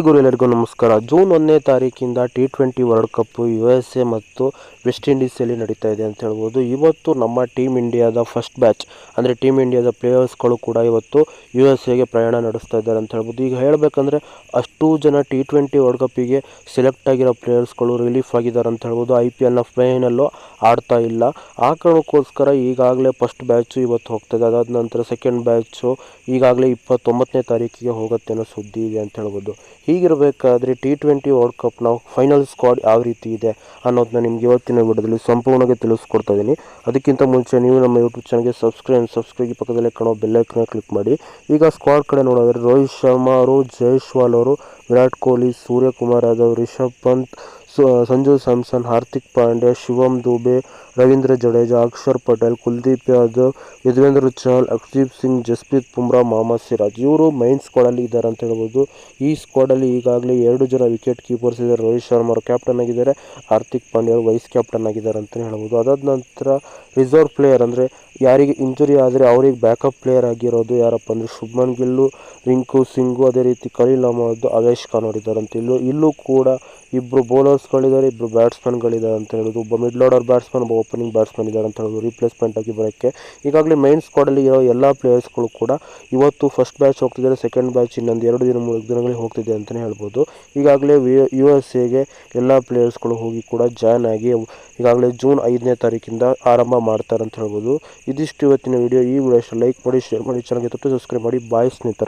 ಗುರು ಎಲ್ಲರಿಗೂ ನಮಸ್ಕಾರ. ಜೂನ್ ಒಂದನೇ ತಾರೀಕಿಂದ T twenty world cup U S A ಮತ್ತು ವೆಸ್ಟ್ ಇಂಡೀಸಲ್ಲಿ ನಡೀತಾ ಇದೆ ಅಂತ ಹೇಳ್ಬೋದು. ಇವತ್ತು ನಮ್ಮ ಟೀಮ್ ಇಂಡಿಯಾದ ಫಸ್ಟ್ ಬ್ಯಾಚ್ ಅಂದರೆ ಟೀಮ್ ಇಂಡಿಯಾದ ಪ್ಲೇಯರ್ಸ್ಗಳು ಕೂಡ ಇವತ್ತು ಯು ಎಸ್ ಎಗೆ ಪ್ರಯಾಣ ನಡೆಸ್ತಾ ಇದ್ದಾರೆ ಅಂತ ಹೇಳ್ಬೋದು. ಈಗ ಹೇಳಬೇಕಂದ್ರೆ ಅಷ್ಟು ಜನ ಟಿ ಟ್ವೆಂಟಿ ವರ್ಲ್ಡ್ ಕಪ್ಪಿಗೆ ಸೆಲೆಕ್ಟ್ ಆಗಿರೋ ಪ್ಲೇಯರ್ಸ್ಗಳು ರಿಲೀಫ್ ಆಗಿದ್ದಾರೆ ಅಂತ ಹೇಳ್ಬೋದು. ಐ ಪಿ ಎಲ್ನ ಫೈನಲ್ಲು ಆಡ್ತಾ ಇಲ್ಲ. ಆ ಕಾರಣಕ್ಕೋಸ್ಕರ ಈಗಾಗಲೇ ಫಸ್ಟ್ ಬ್ಯಾಚು ಇವತ್ತು ಹೋಗ್ತದೆ ಅದಾದ ನಂತರ ಸೆಕೆಂಡ್ ಬ್ಯಾಚು ಈಗಾಗಲೇ ಇಪ್ಪತ್ತೊಂಬತ್ತನೇ ತಾರೀಕಿಗೆ ಹೋಗುತ್ತೆ ಅನ್ನೋ ಸುದ್ದಿ ಇದೆ ಅಂತ ಹೇಳ್ಬೋದು. ಹೀಗಿರಬೇಕಾದ್ರೆ ಟಿ ಟ್ವೆಂಟಿ ವರ್ಲ್ಡ್ ಕಪ್ನ ಫೈನಲ್ ಸ್ಕ್ವಾಡ್ ಯಾವ ರೀತಿ ಇದೆ ಅನ್ನೋದನ್ನ ನಿಮ್ಗೆ ಇವತ್ತಿನ ವಿಡಿಯೋದಲ್ಲಿ ಸಂಪೂರ್ಣವಾಗಿ ತಿಳಿಸ್ಕೊಡ್ತಾ ಇದ್ದೀನಿ ಅದಕ್ಕಿಂತ ಮುಂಚೆ ನೀವು ನಮ್ಮ ಯೂಟ್ಯೂಬ್ ಚಾನಲ್ಗೆ ಸಬ್ಸ್ಕ್ರೈಬ್ ಸಬ್ಸ್ಕ್ರೈಬ್ ಪಕ್ಕದಲ್ಲೇ ಕಾಣೋ ಬೆಲ್ಲೈಕನ್ನ ಕ್ಲಿಕ್ ಮಾಡಿ. ಈಗ ಸ್ಕ್ವಾಡ್ ಕಡೆ ನೋಡೋದಾದ್ರೆ ರೋಹಿತ್ ಶರ್ಮಾ ಅವರು ಜಯಶ್ವಾಲ್ ಅವರು ವಿರಾಟ್ ಕೊಹ್ಲಿ, ಸೂರ್ಯಕುಮಾರ್ ಯಾದವ್, ರಿಷಬ್ ಪಂತ್ ಸಂಜು ಸ್ಯಾಮ್ಸನ್, ಹಾರ್ದಿಕ್ ಪಾಂಡ್ಯ, ಶಿವಮ್ ದುಬೆ, ರವೀಂದ್ರ ಜಡೇಜಾ, ಅಕ್ಷರ್ ಪಟೇಲ್, ಕುಲ್ದೀಪ್ ಯಾದವ್ ಯುಜ್ವೇಂದ್ರ ಚಹಲ್ ಅಕ್ಷದೀಪ್ ಸಿಂಗ್, ಜಸ್ಪ್ರೀತ್ ಬುಮ್ರಾ, ಮೊಹಮ್ಮದ್ ಸಿರಾಜ್. ಇವರು ಮೈನ್ ಸ್ಕ್ವಾಡಲ್ಲಿ ಇದ್ದಾರೆ ಅಂತ ಹೇಳ್ಬೋದು. ಈ ಸ್ಕ್ವಾಡಲ್ಲಿ ಈಗಾಗಲೇ ಎರಡು ಜನ ವಿಕೆಟ್ ಕೀಪರ್ಸ್ ಇದ್ದಾರೆ. ರೋಹಿತ್ ಶರ್ಮಾ ಅವರು ಕ್ಯಾಪ್ಟನ್ ಆಗಿದ್ದಾರೆ. ಹಾರ್ದಿಕ್ ಪಾಂಡ್ಯ ಅವರು ವೈಸ್ ಕ್ಯಾಪ್ಟನ್ ಆಗಿದ್ದಾರೆ ಅಂತಲೇ ಹೇಳ್ಬೋದು. ಅದಾದ ನಂತರ ರಿಸರ್ವ್ ಪ್ಲೇಯರ್ ಅಂದರೆ ಯಾರಿಗೆ ಇಂಜುರಿ ಆದರೆ ಅವ್ರಿಗೆ ಬ್ಯಾಕಪ್ ಪ್ಲೇಯರ್ ಆಗಿರೋದು ಯಾರಪ್ಪ ಅಂದರೆ ಶುಭ್ಮನ್ ಗಿಲ್ಲು, ರಿಂಕು, ಸಿಂಗು ಅದೇ ರೀತಿ ಖಲೀಲ್ ಅಹಮದ್ ಅವೇಶ್ ಖಾನ್ ಅಂತ. ಇಲ್ಲೂ ಇಲ್ಲೂ ಕೂಡ ಇಬ್ಬರು ಬೌಲರ್ಸ್ಗಳಿದ್ದಾರೆ ಇಬ್ಬರು ಬ್ಯಾಟ್ಸ್ಮನ್ಗಳಿದ್ದಾರೆ ಅಂತ ಹೇಳೋದು, ಒಬ್ಬ ಮಿಡ್ ಆರ್ಡರ್ ಬ್ಯಾಟ್ಸ್ಮನ್ ಒಬ್ಬ ಓಪನಿಂಗ್ ಬ್ಯಾಟ್ಸ್ಮನ್ ಇದ್ದಾರೆ ಅಂತ ಹೇಳೋದು ರಿಪ್ಲೇಸ್ಮೆಂಟ್ ಆಗಿ ಬರೋಕ್ಕೆ. ಈಗಾಗಲೇ ಮೈನ್ ಸ್ಕ್ವಾಡಲ್ಲಿ ಇರೋ ಎಲ್ಲ ಪ್ಲೇಯರ್ಸ್ಗಳು ಕೂಡ ಇವತ್ತು ಫಸ್ಟ್ ಬ್ಯಾಚ್ ಹೋಗ್ತಿದ್ದಾರೆ ಸೆಕೆಂಡ್ ಬ್ಯಾಚ್ ಇನ್ನೊಂದು ಎರಡು ದಿನ ಮೂರು ದಿನಗಳಿಗೆ ಹೋಗ್ತಿದೆ ಅಂತಲೇ ಹೇಳ್ಬೋದು. ಈಗಾಗಲೇ ಯು ಎಸ್ ಎಗೆ ಎಲ್ಲ ಪ್ಲೇಯರ್ಸ್ಗಳು ಹೋಗಿ ಕೂಡ ಜಾಯ್ನ್ ಆಗಿ ಈಗಾಗಲೇ ಜೂನ್ ಐದನೇ ತಾರೀಕಿಂದ ಆರಂಭ ಮಾಡ್ತಾರೆ ಅಂತ ಹೇಳ್ಬೋದು. ಇದಿಷ್ಟು ಇವತ್ತಿನ ವಿಡಿಯೋ ಈ ವಿಡಿಯೋ ಲೈಕ್ ಮಾಡಿ ಶೇರ್ ಮಾಡಿ ಚೆನ್ನಾಗಿ ತಪ್ಪು ಸಬ್ಸ್ಕ್ರೈಬ್ ಮಾಡಿ. ಬಾಯ್ ಸ್ನೇಹಿತರೆ.